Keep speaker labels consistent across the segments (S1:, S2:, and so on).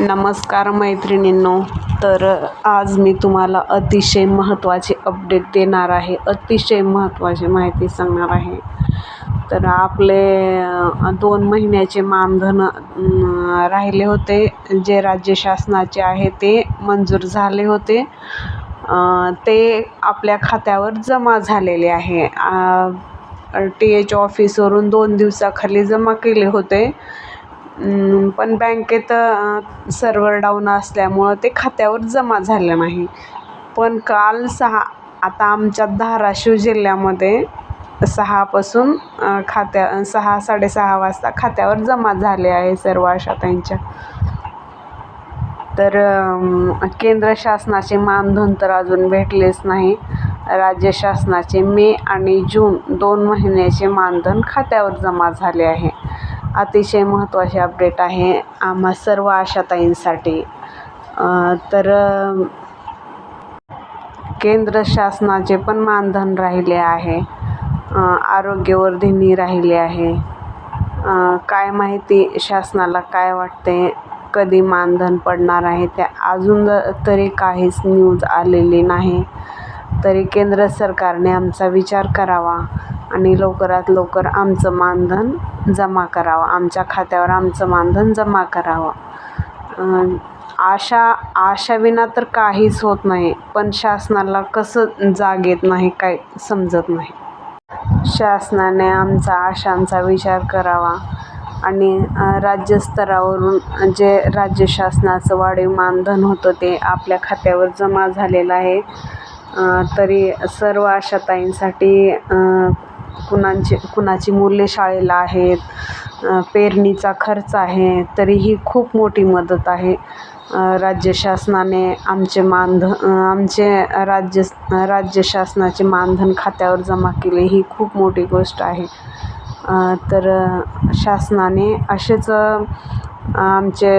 S1: नमस्कार मैत्रिणींनो. तर आज मी तुम्हाला अतिशय महत्त्वाचे अपडेट देणार आहे. अतिशय महत्त्वाची माहिती सांगणार आहे. तर आपले दोन महिन्याचे मानधन राहिले होते. जे राज्य शासनाचे आहे ते मंजूर झाले होते. ते आपल्या खात्यावर जमा झालेले आहे. टी एच ऑफिसवरून दोन दिवसाखाली जमा केले होते. पण बँकेत सर्व्हर डाऊन असल्यामुळं ते खात्यावर जमा झालं नाही. पण काल सहा आता आमच्या धाराशिव जिल्ह्यामध्ये सहापासून खात्या सहा साडेसहा वाजता खात्यावर जमा झाले आहे सर्व अशा त्यांच्या तर केंद्र शासनाचे मानधन तर अजून भेटलेच नाही. राज्य शासनाचे मे आणि जून दोन महिन्याचे मानधन खात्यावर जमा झाले आहे. अतिशय महत्त्वाचे अपडेट आहे आम्हा सर्व आशाताईंसाठी. तर केंद्र शासनाचे पण मानधन राहिले आहे. आरोग्यवर्धिनी राहिले आहे. काय माहिती शासनाला काय वाटते कधी मानधन पडणार आहे त्या अजून तरी काहीच न्यूज आलेली नाही. तरी केंद्र सरकारने आमचा विचार करावा. आणि लवकरात लवकर आमचं मानधन जमा करावं. आमच्या खात्यावर आमचं मानधन जमा करावं. आशा आशाविना तर काहीच होत नाही पण शासनाला कसं जाग येत नाही काय समजत नाही. शासनाने आमचा आशांचा विचार करावा आणि राज्यस्तरावरून जे राज्य शासनाचं वाढीव मानधन होतं ते आपल्या खात्यावर जमा झालेलं आहे. तरी सर्व आशाताईंसाठी कुणांचे कुणाची मुले शाळेला आहेत पेरणीचा खर्च आहे तरी ही खूप मोठी मदत आहे. राज्य शासनाने आमचे मानधन आमचे राज्य राज्य शासनाचे मानधन खात्यावर जमा केले ही खूप मोठी गोष्ट आहे. तर शासनाने असेच आमचे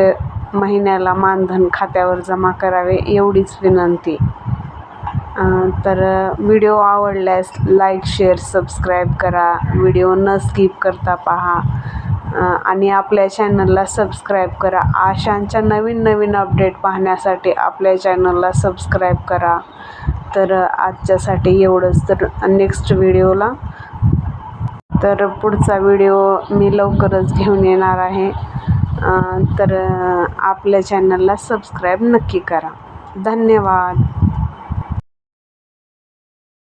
S1: महिन्याला मानधन खात्यावर जमा करावे एवढीच विनंती. तर व्हिडिओ आवडल्यास लाईक शेअर सबस्क्राईब करा. व्हिडिओ न स्किप करता पहा. आणि आपल्या चॅनलला सबस्क्राईब करा. आशांच्या नवीन नवीन अपडेट पाहण्यासाठी आपल्या चॅनलला सबस्क्राईब करा. तर आजच्यासाठी एवढंच. तर नेक्स्ट व्हिडिओला. तर पुढचा व्हिडिओ मी लवकरच घेऊन येणार आहे. तर आपल्या चॅनलला सबस्क्राईब नक्की करा. धन्यवाद.